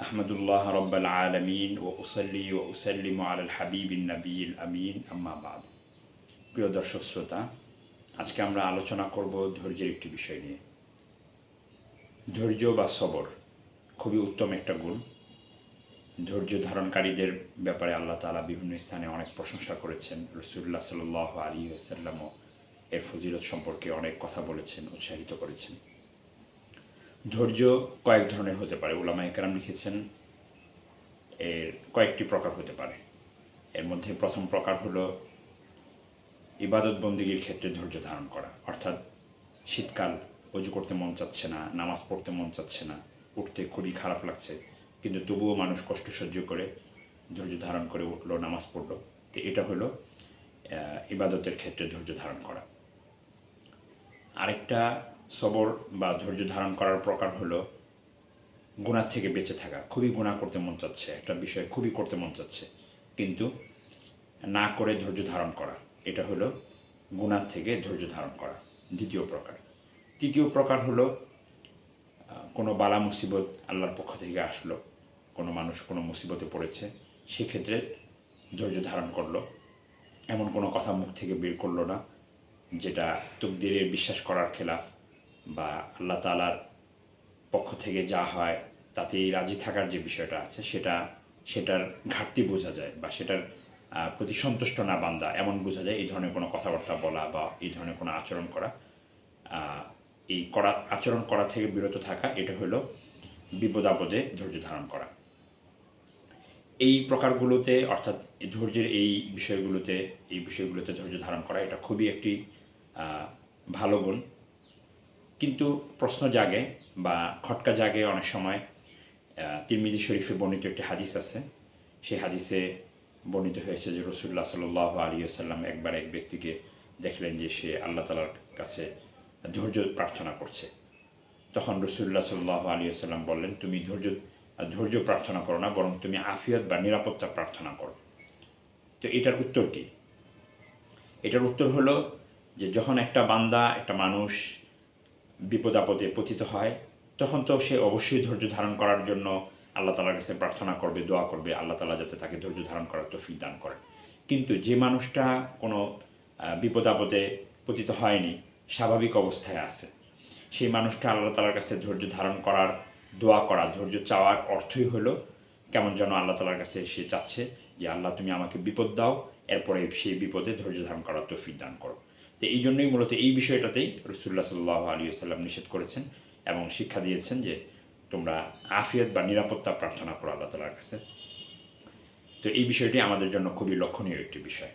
রব্বাল আলমিন ও উসল্লি ও উসাল্লিম আল হাবিবিন নবীল আমিন, আম্মা বাদ। প্রিয় দর্শক শ্রোতা, আজকে আমরা আলোচনা করব ধৈর্যের একটি বিষয় নিয়ে। ধৈর্য বা সবর খুবই উত্তম একটা গুণ। ধৈর্য ধারণকারীদের ব্যাপারে আল্লাহ তালা বিভিন্ন স্থানে অনেক প্রশংসা করেছেন। রসুল্লাহ সাল আলী আসাল্লামও এর ফজিলত সম্পর্কে অনেক কথা বলেছেন, উৎসাহিত করেছেন। ধৈর্য কয়েক ধরনের হতে পারে। ওলামা একরাম লিখেছেন, এর কয়েকটি প্রকার হতে পারে। এর মধ্যে প্রথম প্রকার হলো ইবাদত বন্দিগির ক্ষেত্রে ধৈর্য ধারণ করা। অর্থাৎ শীতকাল, অজু করতে মন চাচ্ছে না, নামাজ পড়তে মন চাচ্ছে না, উঠতে খুবই খারাপ লাগছে, কিন্তু তবুও মানুষ কষ্ট সহ্য করে, ধৈর্য ধারণ করে উঠল, নামাজ পড়ল। তো এটা হলো ইবাদতের ক্ষেত্রে ধৈর্য ধারণ করা। আরেকটা সবর বা ধৈর্য ধারণ করার প্রকার হলো গুণার থেকে বেঁচে থাকা। খুবই গুণা করতে মন চাচ্ছে, একটা বিষয় খুবই করতে মন চাচ্ছে। কিন্তু না করে ধৈর্য ধারণ করা, এটা হলো গুণার থেকে ধৈর্য ধারণ করা, দ্বিতীয় প্রকার। তৃতীয় প্রকার হলো কোনো বালা মুসিবত আল্লাহর পক্ষ থেকে আসলো, কোনো মানুষ কোনো মুসিবতে পড়েছে, সেক্ষেত্রে ধৈর্য ধারণ করল। এমন কোনো কথা মুখ থেকে বের করল না, যেটা তকদিরে বিশ্বাস করার খেলাফ বা আল্লাহ তালার পক্ষ থেকে যা হয় তাতেই রাজি থাকার যে বিষয়টা আছে, সেটা, সেটার ঘাটতি বোঝা যায় বা সেটার প্রতি সন্তুষ্ট না বান্দা এমন বোঝা যায় এই ধরনের কোনো কথাবার্তা বলা বা এই ধরনের কোনো আচরণ করা। এই করা, আচরণ করা থেকে বিরত থাকা, এটা হলো বিপদ আপদে ধৈর্য ধারণ করা। এই প্রকারগুলোতে, অর্থাৎ ধৈর্যের এই বিষয়গুলোতে এই বিষয়গুলোতে ধৈর্য ধারণ করা, এটা খুবই একটি ভালো গুণ। কিন্তু প্রশ্ন জাগে বা খটকা জাগে অনেক সময়। তিরমিদি শরীফে বর্ণিত একটি হাদিস আছে। সেই হাদিসে বর্ণিত হয়েছে যে রসুল্লাহ সাল আলী আসাল্লাম একবার এক ব্যক্তিকে দেখলেন যে সে আল্লাহ তালার কাছে ধৈর্য প্রার্থনা করছে। তখন রসুল্লাহ সাল্লাহ আলী আসাল্লাম বললেন, তুমি ধৈর্য ধৈর্য প্রার্থনা করো না, বরং তুমি আফিয়ত বা নিরাপত্তা প্রার্থনা করো। তো এটার উত্তর কী? এটার উত্তর হলো যে যখন একটা বান্দা, একটা মানুষ বিপদ আপদে পতিত হয়, তখন তো সে অবশ্যই ধৈর্য ধারণ করার জন্য আল্লাহ তালার কাছে প্রার্থনা করবে, দোয়া করবে, আল্লাহ তালা যাতে তাকে ধৈর্য ধারণ করার তফিক দান করেন কিন্তু যে মানুষটা কোনো বিপদ আপদে পতিত হয়নি, স্বাভাবিক অবস্থায় আছে। সেই মানুষটা আল্লাহ তালার কাছে ধৈর্য ধারণ করার, দোয়া করা ধৈর্য চাওয়ার অর্থই হলো, কেমন যেন আল্লাহ তালার কাছে সে চাচ্ছে যে, আল্লাহ, তুমি আমাকে বিপদ দাও, এরপরে সেই বিপদে ধৈর্য ধারণ করার তৌফিক দান করো। তো এই জন্যই মূলত এই বিষয়টাতেই রসুল্লাহ সাল্লাহ আলী সাল্লাম নিষেধ করেছেন এবং শিক্ষা দিয়েছেন যে তোমরা আফিয়াত বা নিরাপত্তা প্রার্থনা করো আল্লাহ তালার কাছে। তো এই বিষয়টি আমাদের জন্য খুবই লক্ষণীয় একটি বিষয়।